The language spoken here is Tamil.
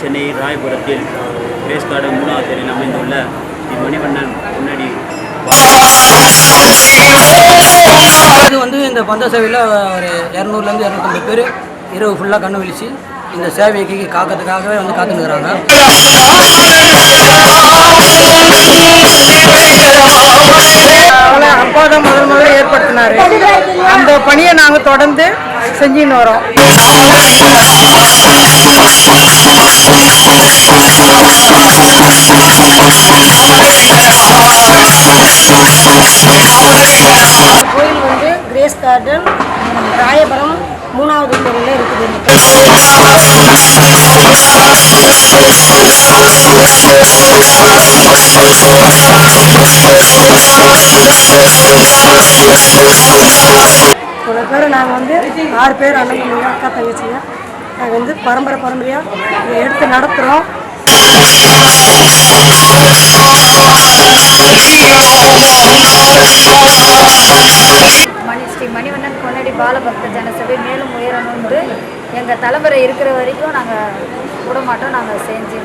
சென்னை ராயபுரத்தில் ரேஸ் கார்டன் மூணாவது தெருவில் அமைந்துள்ள ஸ்ரீ மணிவண்ணன் முன்னாடி அது வந்து இந்த பந்த சேவையில் ஒரு இரநூறுலேருந்து இரநூத்தம்பது பேர் இரவு ஃபுல்லாக கண்ணு விழிச்சு இந்த சேவைக்கு காக்கிறதுக்காகவே வந்து காத்துனுக்குறாங்க முதல்ல அந்த பணியை நாங்கள் தொடர்ந்து செஞ்சுன்னு வரோம். கோயில் வந்து கிரேஸ் கார்டன் ராயபுரம் மூணாவது தெருவில் இருக்குது. இவ்வளோ பேர் நாங்கள் வந்து ஆறு பேர் அண்ணன் அக்கா தங்கச்சிங்க. நாங்கள் வந்து பரம்பரை பரம்பரையாக இதை எடுத்து நடத்துகிறோம் மணி ஸ்ரீ மணிவண்ணன் கொன்னடி பாலபக்த ஜனசபை மேலும் உயரணும்னு எங்கள் தலைமுறை இருக்கிற வரைக்கும் நாங்கள் விட மாட்டோம் நாங்கள் செஞ்சு